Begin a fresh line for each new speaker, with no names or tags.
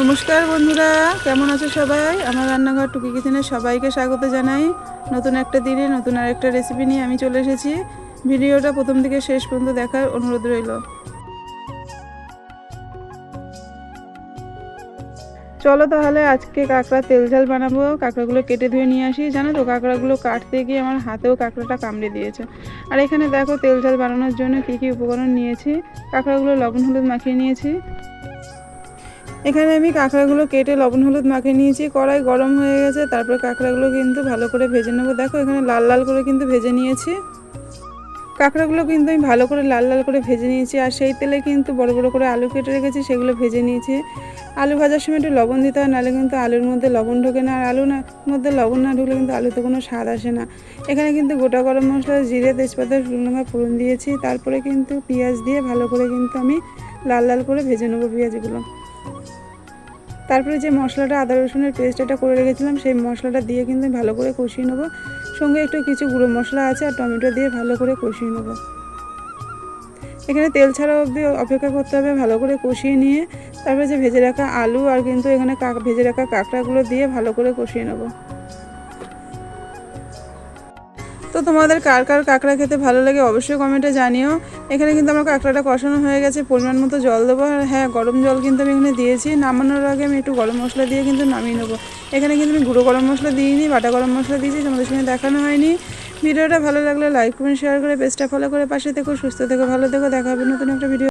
নমস্কার বন্ধুরা, কেমন আছো সবাই? আমার রান্নাঘর টুকি কিচেনে সবাইকে স্বাগত জানাই। নতুন একটা দিনে নতুন আর একটা রেসিপি নিয়ে আমি চলে এসেছি। ভিডিওটা প্রথম থেকে শেষ পর্যন্ত দেখার অনুরোধ রইল। চলো তাহলে আজকে কাঁকড়া তেল ঝাল বানাবো। কাঁকড়াগুলো কেটে ধুয়ে নিয়ে আসি। জানো তো, কাঁকড়াগুলো কাটতে গিয়ে আমার হাতেও কাঁকড়াটা কামড়ে দিয়েছে। আর এখানে দেখো, তেল ঝাল বানানোর জন্য কী কী উপকরণ নিয়েছি। কাঁকড়াগুলো লবণ, হলুদ মাখিয়ে নিয়েছি। এখানে আমি কাঁকড়াগুলো কেটে লবণ, হলুদ মাখিয়ে নিয়েছি। কড়াই গরম হয়ে গেছে, তারপর কাঁকড়াগুলো কিন্তু ভালো করে ভেজে নেব। দেখো, এখানে লাল লাল করে কিন্তু ভেজে নিয়েছি। কাঁকড়াগুলো কিন্তু আমি ভালো করে লাল লাল করে ভেজে নিয়েছি, আর সেই তেলে কিন্তু বড় বড় করে আলু কেটে রেখেছি, সেগুলো ভেজে নিয়েছি। আলু ভাজার সময় একটু লবণ দিতে হয়, নাহলে কিন্তু আলুর মধ্যে লবণ ঢোকে না, আর আলু না মধ্যে লবণ না ঢুকলে কিন্তু আলুতে কোনো স্বাদ আসে না। এখানে কিন্তু গোটা গরম মশলা, জিরে, তেজপাতা, শুকনো লঙ্কা, ফোড়ন দিয়েছি। তারপরে কিন্তু পেঁয়াজ দিয়ে ভালো করে কিন্তু আমি লাল লাল করে ভেজে নেব পেঁয়াজগুলো। তারপরে যে মশলাটা, আদা রসুনের পেস্ট এটা করে রেখেছিলাম, সেই মশলাটা দিয়ে কিন্তু ভালো করে কষিয়ে নেব। সঙ্গে একটু কিছু গুঁড়ো মশলা আছে আর টমেটো দিয়ে ভালো করে কষিয়ে নেব। এখানে তেল ছাড়া অব্দি অপেক্ষা করতে হবে, ভালো করে কষিয়ে নিয়ে, তারপরে যে ভেজে রাখা আলু আর কিন্তু এখানে ভেজে রাখা কাঁকড়াগুলো দিয়ে ভালো করে কষিয়ে নেব। তো তোমাদের কার কার কাঁকড়া খেতে ভালো লাগে অবশ্যই কমেন্টে জানিও। এখানে কিন্তু আমার কাঁকড়াটা কষানো হয়ে গেছে, পরিমাণ মতো জল দেবো। আর হ্যাঁ গরম জল কিন্তু আমি এখানে দিয়েছি। নামানোর আগে আমি একটু গরম মশলা দিয়ে কিন্তু নামিয়ে নেব। এখানে কিন্তু আমি গুঁড়ো গরম মশলা দিইনি, বাটা গরম মশলা দিয়েছি, তোমাদের সঙ্গে দেখানো হয়নি। ভিডিওটা ভালো লাগলে লাইক কমেন্ট শেয়ার করে পেজটা ফলো করে পাশে থেকো, সুস্থ থেকো, ভালো থেকো, দেখা হবে নতুন একটা ভিডিও